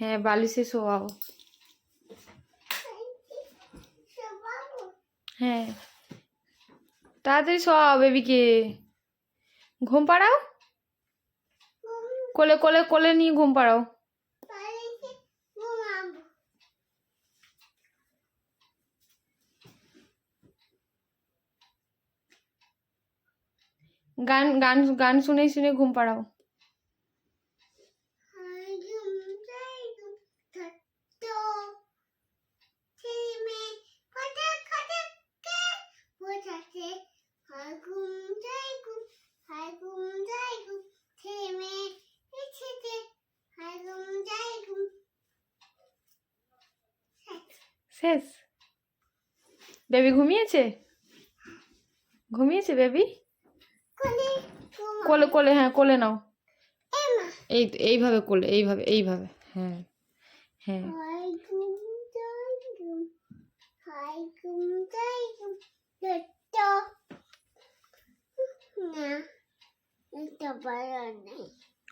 হ্যাঁ বালিশে শোয়াও। হ্যাঁ। তাড়াতাড়ি শোয়াও বেবিকে। ঘুম পাড়াও? কোলে কোলে কোলে নিয়ে ঘুম পাড়াও। গান গান গান শুনে শুনে ঘুম পাড়াও। শেষ? বেবি ঘুমিয়েছে? ঘুমিয়েছে বেবি? কোলে কোলে হ্যাঁ কোলে নাও। এই তো, এইভাবে কোলে এইভাবে এইভাবে হ্যাঁ হ্যাঁ।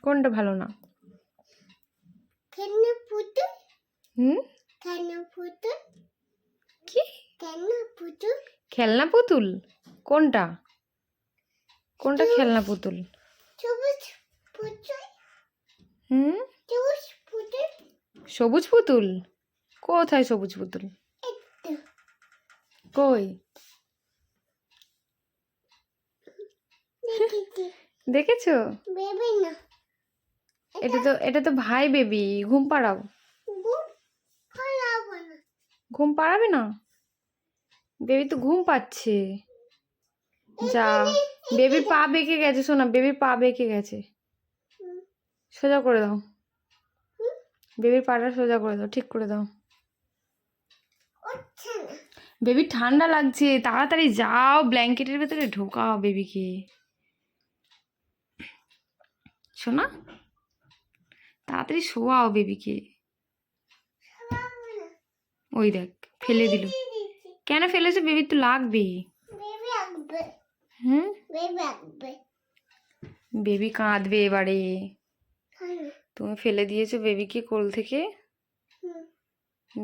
কোনটা ভালো না? হুম? কি? খেলনা পুতুল। কোনটা? কোনটা খেলনা পুতুল? সবুজ পুতুল। হুম? সবুজ পুতুল? কোথায় সবুজ পুতুল? কই? দেখেছ। এটা তো এটা তো ভাই বেবি ঘুম পাড়াও। ঘুম পাড়াবে না? বেবি তো ঘুম পাচ্ছে। যা বেবির পা বেঁকে গেছে শোনা বেবির পা বেঁকে গেছে। সোজা করে দাও। বেবির পাটা সোজা করে দাও ঠিক করে দাও। বেবি ঠান্ডা লাগছে তাড়াতাড়ি যাও ব্ল্যাঙ্কেটের ভেতরে ঢোকাও বেবিকে। শোনা তাড়াতাড়ি শোয়াও বেবিকে। ওই দেখ ফেলে দিল। কেন ফেলেছে? বেবি তো লাগবে। বেবি হুম? বেবি কাঁদবে এবারে। তুমি ফেলে দিয়েছ বেবিকে কোল থেকে?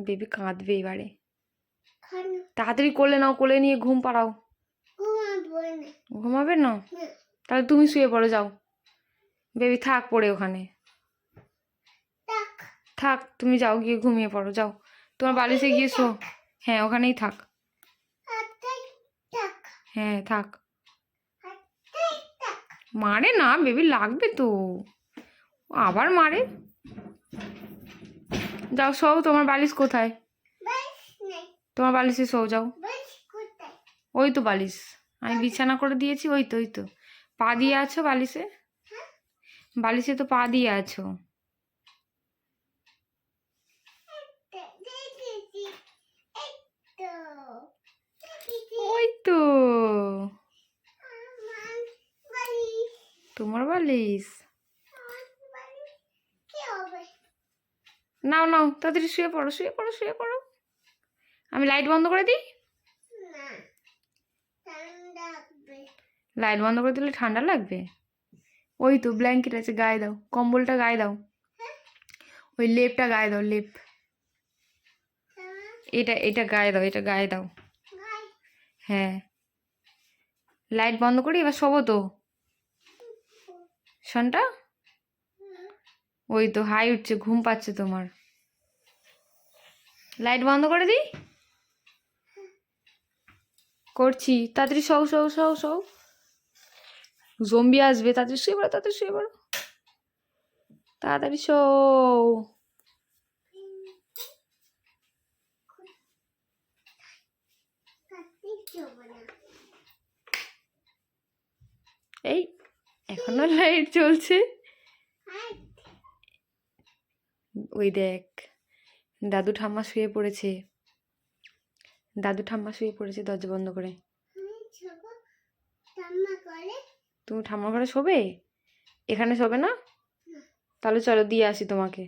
বেবি কাঁদবে এবারে। তাড়াতাড়ি কোলে নাও কোলে নিয়ে ঘুম পাড়াও। ঘুমাবে না। না? তাহলে তুমি শুয়ে পড়ো যাও। বেবি থাক পড়ে ওখানে। থাক তুমি যাও গিয়ে ঘুমিয়ে পড়ো যাও। তোমার বালিশে গিয়ে শো হ্যাঁ ওখানেই থাক। হ্যাঁ থাক। মারে না বেবি লাগবে তো। আবার মারে। যাও শোও তোমার বালিশ কোথায়? তোমার বালিশে শোও যাও। ওই তো বালিশ। আমি বিছানা করে দিয়েছি ওই তো ওই তো। পা দিয়ে আছো বালিশে? বালিশে তো পা দিয়ে আছো দেখেছি এই তো দেখেছি ওই তো আমার বাড়ি হবে নাও নাও, তাড়াতাড়ি শুয়ে পড়ো শুয়ে পড়ো শুয়ে পড়ো। আমি লাইট বন্ধ করে দিই? লাইট বন্ধ করে দিলে ঠান্ডা লাগবে? ওই তো ব্ল্যাঙ্কেট আছে, গায়ে দাও, কম্বলটা গায়ে দাও। ওই লেপটা গায়ে দাও, লেপ। এটা এটা গায়ে দাও, এটা গায়ে দাও। হ্যাঁ। লাইট বন্ধ করি এবার শোবো তো। শনটা? ওই তো হাই উঠছে, ঘুম পাচ্ছে তোমার। লাইট বন্ধ করে দিই? করছি, তাড়াতাড়ি শও শও শও শও। জম্বি আসবে, তাড়াতাড়ি শুয়ে পড়ো, তাড়াতাড়ি শুয়ে পড়ো। তাড়াতাড়ি না এই। এখনও লাইট চলছে ওই দেখ দাদু ঠাম্মা শুয়ে পড়েছে। দাদু ঠাম্মা শুয়ে পড়েছে দরজা বন্ধ করে। তুমি ঠাম্মা ঘরে শোবে? এখানে শোবে না? তাহলে চলো দিয়ে আসি তোমাকে।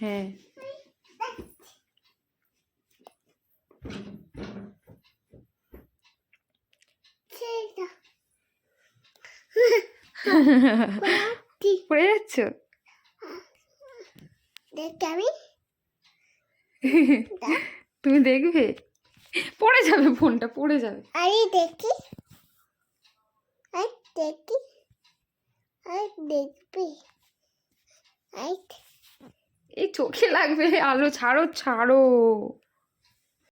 হ্যাঁ। পড়ে যাচ্ছ তুমি দেখবে পড়ে যাবে ফোনটা পড়ে যাবে আরে দেখি আর দেখি আর দেখবি আর এই চোখে লাগবে আলো ছাড়ো ছাড়ো